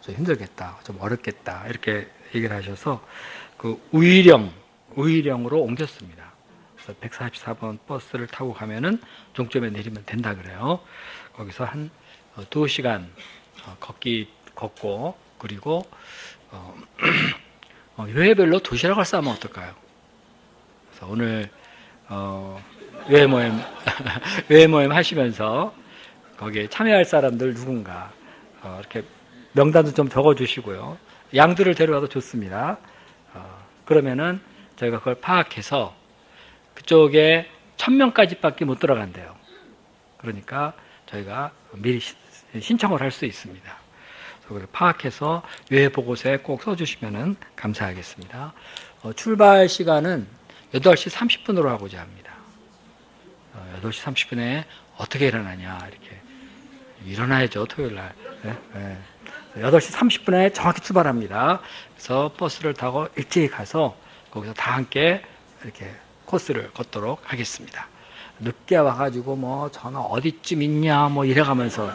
좀 힘들겠다, 좀 어렵겠다 이렇게 얘기를 하셔서 그 우일령 우일령으로 옮겼습니다. 그래서 144번 버스를 타고 가면은 종점에 내리면 된다 그래요. 거기서 한 어, 두 시간 어, 걷기 걷고 그리고 어, 어, 요해별로 도시락을 싸면 어떨까요? 그래서 오늘 어, 요해 모임 요해 모임 하시면서 거기에 참여할 사람들 누군가 어, 이렇게 명단도 좀 적어주시고요. 양들을 데려와도 좋습니다. 어, 그러면은 저희가 그걸 파악해서 그쪽에 천 명까지밖에 못 들어간대요. 그러니까 저희가 미리 시- 신청을 할 수 있습니다. 그걸 파악해서 유해 보고서에 꼭 써주시면 감사하겠습니다. 어, 출발 시간은 8시 30분으로 하고자 합니다. 어, 8시 30분에 어떻게 일어나냐 이렇게 일어나야죠 토요일 날. 네? 네. 8시 30분에 정확히 출발합니다. 그래서 버스를 타고 일찍 가서 거기서 다 함께 이렇게 코스를 걷도록 하겠습니다. 늦게 와가지고 뭐 전화 어디쯤 있냐 뭐 이래가면서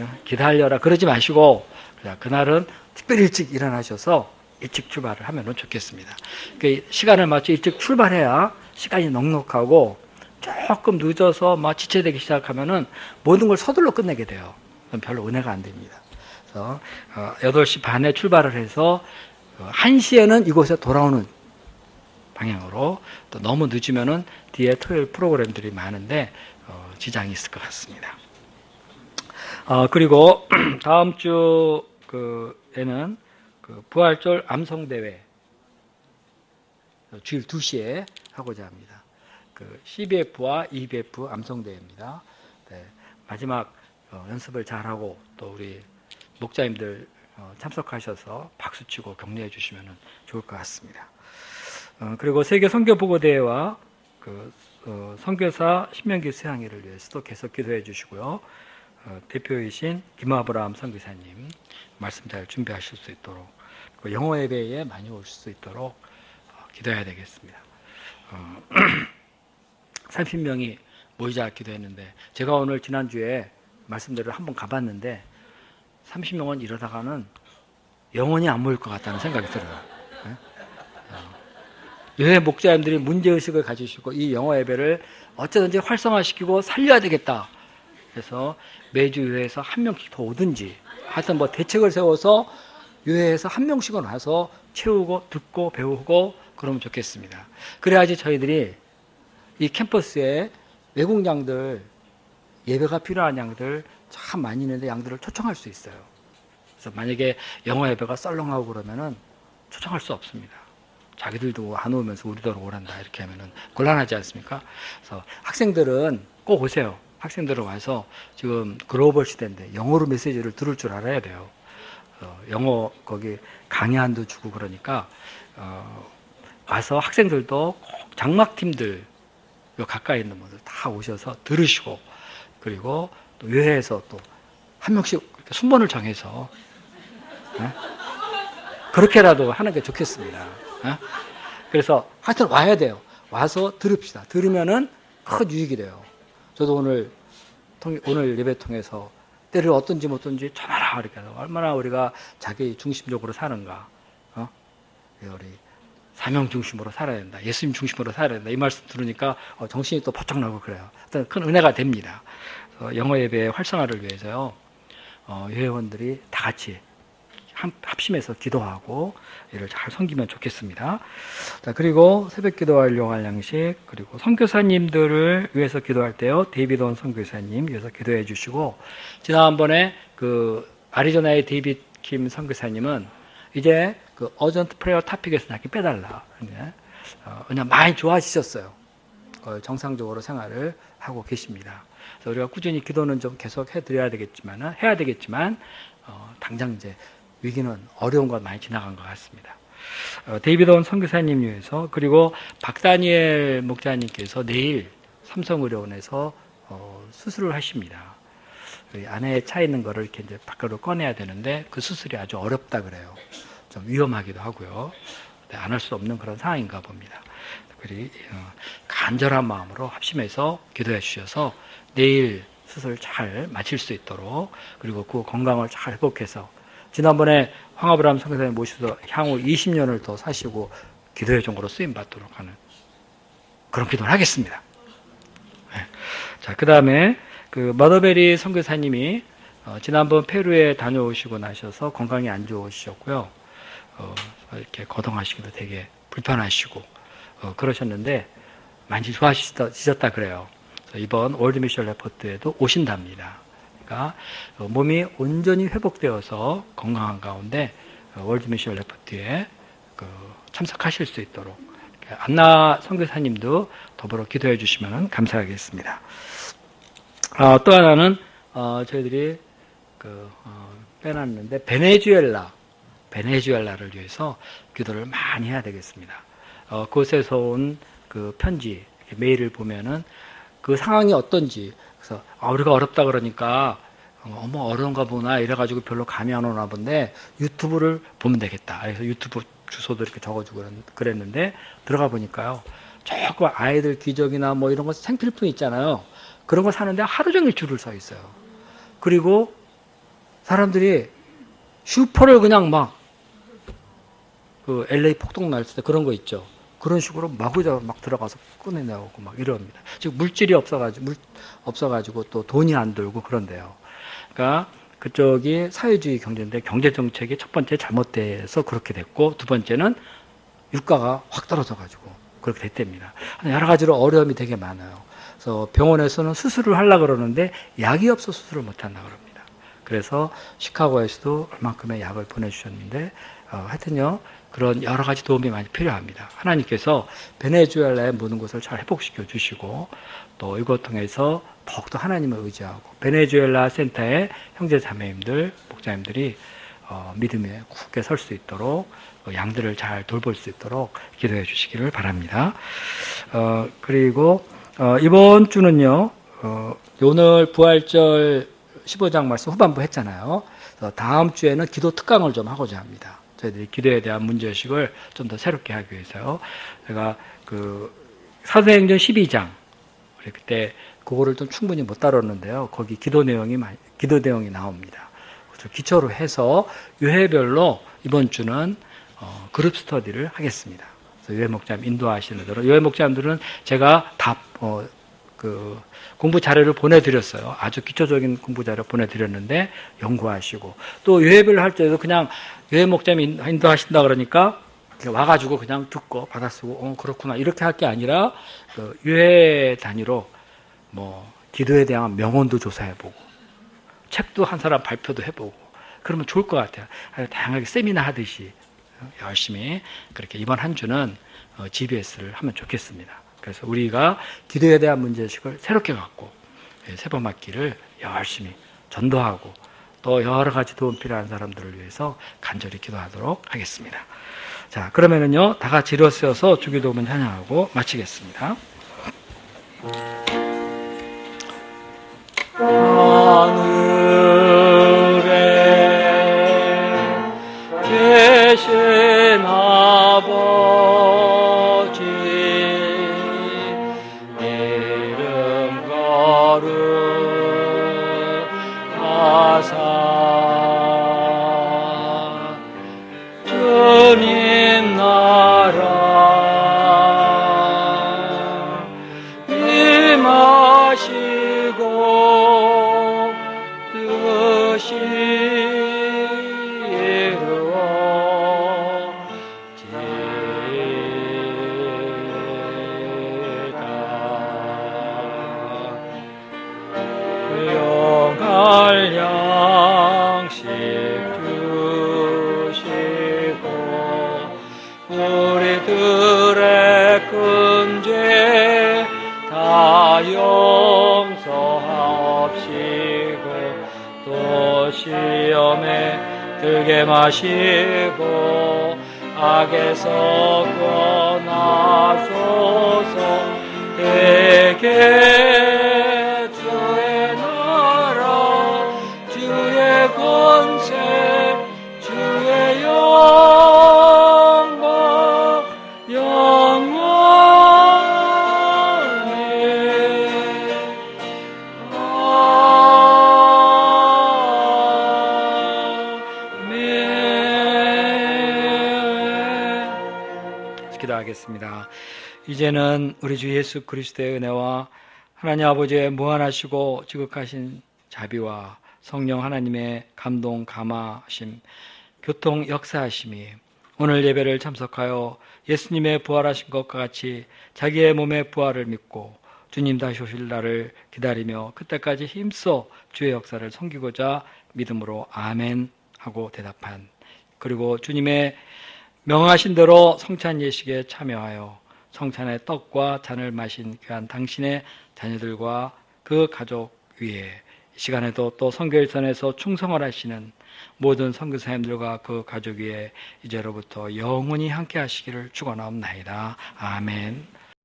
예, 기다려라 그러지 마시고 그날은 특별히 일찍 일어나셔서 일찍 출발을 하면 좋겠습니다. 그 시간을 맞춰 일찍 출발해야 시간이 넉넉하고 조금 늦어서 막 지체되기 시작하면은 모든 걸 서둘러 끝내게 돼요. 별로 은혜가 안 됩니다. 그래서 어, 8시 반에 출발을 해서 어, 1시에는 이곳에 돌아오는 방향으로 또 너무 늦으면은 뒤에 토요일 프로그램들이 많은데 어, 지장이 있을 것 같습니다. 어, 그리고 다음 주 그에는 그 부활절 암송대회 주일 2시에 하고자 합니다. 그 CBF와 EBF 암송대회입니다. 네, 마지막 어, 연습을 잘하고 또 우리 목자님들 어, 참석하셔서 박수치고 격려해 주시면 좋을 것 같습니다. 어, 그리고 세계 선교보고대회와 그 어, 선교사 신명기 수양회를 위해서도 계속 기도해 주시고요. 어, 대표이신 김아브라함 선교사님 말씀 잘 준비하실 수 있도록 그 영어 예배에 많이 오실 수 있도록 어, 기도해야 되겠습니다. 어, 30명이 모이자 기도했는데 제가 오늘 지난주에 말씀대로 한번 가봤는데 30명은 이러다가는 영원히 안 모일 것 같다는 생각이 들어요. 예? 어, 목자님들이 문제의식을 가지시고 이 영어 예배를 어쩌든지 활성화시키고 살려야 되겠다. 그래서 매주 유회에서 한 명씩 더 오든지 하여튼 뭐 대책을 세워서 유회에서 한 명씩은 와서 채우고 듣고 배우고 그러면 좋겠습니다. 그래야지 저희들이 이 캠퍼스에 외국 양들 예배가 필요한 양들 참 많이 있는데 양들을 초청할 수 있어요. 그래서 만약에 영어 예배가 썰렁하고 그러면은 초청할 수 없습니다. 자기들도 안 오면서 우리도 오란다 이렇게 하면은 곤란하지 않습니까? 그래서 학생들은 꼭 오세요. 학생들은 와서 지금 글로벌 시대인데 영어로 메시지를 들을 줄 알아야 돼요. 어, 영어 거기 강의안도 주고 그러니까 어, 와서 학생들도 꼭 장막팀들 요 가까이 있는 분들 다 오셔서 들으시고 그리고 또 외회에서 또 한 명씩 순번을 정해서 예? 그렇게라도 하는 게 좋겠습니다. 예? 그래서 하여튼 와야 돼요. 와서 들읍시다. 들으면은 큰 유익이 돼요. 저도 오늘 통, 오늘 예배 통해서 때를 어떤지 못든지 전하라 이렇게 해서 얼마나 우리가 자기 중심적으로 사는가, 어? 우리 사명 중심으로 살아야 된다. 예수님 중심으로 살아야 된다. 이 말씀 들으니까 어, 정신이 또 번쩍 나고 그래요. 하여튼 큰 은혜가 됩니다. 그래서 영어 예배 활성화를 위해서요, 어, 회원들이 다 같이 함- 합심해서 기도하고 이를 잘 섬기면 좋겠습니다. 자, 그리고 새벽 기도 완료할 양식, 그리고 선교사님들을 위해서 기도할 때요, 데이비드 원 선교사님 위해서 기도해 주시고, 지난번에 그 아리조나의 데이비드 킴 선교사님은 이제 그 어전트 프레어 타픽에서 나게 빼달라. 네. 어, 그냥 많이 좋아지셨어요. 어, 정상적으로 생활을 하고 계십니다. 그래서 우리가 꾸준히 기도는 좀 계속 해드려야 되겠지만, 해야 되겠지만, 어, 당장 이제 위기는 어려운 건 많이 지나간 것 같습니다. 어, 데이비드 원 선교사님 위해서 그리고 박다니엘 목자님께서 내일 삼성의료원에서 어, 수술을 하십니다. 이 안에 차 있는 거를 이렇게 이제 밖으로 꺼내야 되는데 그 수술이 아주 어렵다 그래요. 좀 위험하기도 하고요. 안 할 수 없는 그런 상황인가 봅니다. 그리 어, 간절한 마음으로 합심해서 기도해 주셔서 내일 수술 잘 마칠 수 있도록 그리고 그 건강을 잘 회복해서 지난번에 황아브라함 선교사님 모셔서 향후 20년을 더 사시고 기도의 종으로 쓰임 받도록 하는 그런 기도를 하겠습니다. 네. 자, 그 다음에 그 머더베리 선교사님이 어, 지난번 페루에 다녀오시고 나셔서 건강이 안 좋으셨고요. 어, 이렇게 거동하시기도 되게 불편하시고 어, 그러셨는데 많이 좋아지셨다 그래요. 이번 월드 미션 레포트에도 오신답니다. 그러니까 어, 몸이 온전히 회복되어서 건강한 가운데 어, 월드 미션 레포트에 그 참석하실 수 있도록 안나 선교사님도 더불어 기도해 주시면 감사하겠습니다. 어, 또 하나는 어, 저희들이 그 어, 빼놨는데 베네수엘라 베네수엘라를 위해서 기도를 많이 해야 되겠습니다. 어, 그곳에서 온 그 편지 메일을 보면은 그 상황이 어떤지 그래서 아, 우리가 어렵다 그러니까 어, 어머 어려운가 보나 이래가지고 별로 감이 안 오나 본데 유튜브를 보면 되겠다. 그래서 유튜브 주소도 이렇게 적어주고 그랬는데 들어가 보니까요. 조금 아이들 기적이나 뭐 이런 거 생필품 있잖아요. 그런 거 사는데 하루 종일 줄을 서 있어요. 그리고 사람들이 슈퍼를 그냥 막, 그 LA 폭동 날때 그런 거 있죠. 그런 식으로 마구잡이 막 들어가서 꺼내내오고 막 이럽니다. 즉, 물질이 없어가지고, 물, 없어가지고 또 돈이 안 들고 그런데요. 그러니까 그쪽이 사회주의 경제인데 경제 정책이 첫 번째 잘못돼서 그렇게 됐고 두 번째는 유가가 확 떨어져가지고 그렇게 됐답니다. 여러 가지로 어려움이 되게 많아요. 그래서 병원에서는 수술을 하려 그러는데 약이 없어 수술을 못 한다 그럽니다. 그래서 시카고에서도 얼만큼의 약을 보내주셨는데 어, 하여튼요 그런 여러 가지 도움이 많이 필요합니다. 하나님께서 베네수엘라의 모든 것을 잘 회복시켜 주시고 또 이것 통해서 더욱더 하나님을 의지하고 베네수엘라 센터의 형제 자매님들 목자님들이 어, 믿음에 굳게 설 수 있도록 어, 양들을 잘 돌볼 수 있도록 기도해 주시기를 바랍니다. 어, 그리고 어, 이번 주는요, 어, 오늘 부활절 15장 말씀 후반부 했잖아요. 다음 주에는 기도 특강을 좀 하고자 합니다. 저희들이 기도에 대한 문제의식을 좀 더 새롭게 하기 위해서요. 제가 그 사도행전 12장, 우리 그때 그거를 좀 충분히 못 다뤘는데요. 거기 기도 내용이, 기도 내용이 나옵니다. 그래서 기초로 해서 유해별로 이번 주는 어, 그룹 스터디를 하겠습니다. 유해 목자님 인도하시는 대로 유해 목자님들은 제가 다 어, 그 공부 자료를 보내드렸어요. 아주 기초적인 공부 자료 보내드렸는데 연구하시고 또 유해별 할 때도 그냥 유해 목자님 인도하신다 그러니까 와가지고 그냥 듣고 받아 쓰고 어 그렇구나 이렇게 할 게 아니라 그 유해 단위로 뭐 기도에 대한 명언도 조사해보고 책도 한 사람 발표도 해보고 그러면 좋을 것 같아요. 다양하게 세미나 하듯이 열심히 그렇게 이번 한 주는 GBS를 어, 하면 좋겠습니다. 그래서 우리가 기도에 대한 문제의식을 새롭게 갖고 예, 세번 맞기를 열심히 전도하고 또 여러 가지 도움 필요한 사람들을 위해서 간절히 기도하도록 하겠습니다. 자, 그러면은요, 다 같이 일어서서 주기도문 찬양하고 마치겠습니다. 마시고 악에서 떠나소서 대개 아멘. 기도 하겠습니다. 이제는 우리 주 예수 그리스도의 은혜와 하나님 아버지의 무한하시고 지극하신 자비와 성령 하나님의 감동 감화하심 교통 역사하심이 오늘 예배를 참석하여 예수님의 부활하신 것과 같이 자기의 몸의 부활을 믿고 주님 다시 오실 날을 기다리며 그때까지 힘써 주의 역사를 섬기고자 믿음으로 아멘 하고 대답한 그리고 주님의 명하신 대로 성찬 예식에 참여하여 성찬의 떡과 잔을 마신 귀한 당신의 자녀들과 그 가족 위에 이 시간에도 또 선교일선에서 충성을 하시는 모든 선교사님들과 그 가족 위에 이제로부터 영원히 함께 하시기를 축원하옵나이다. 아멘.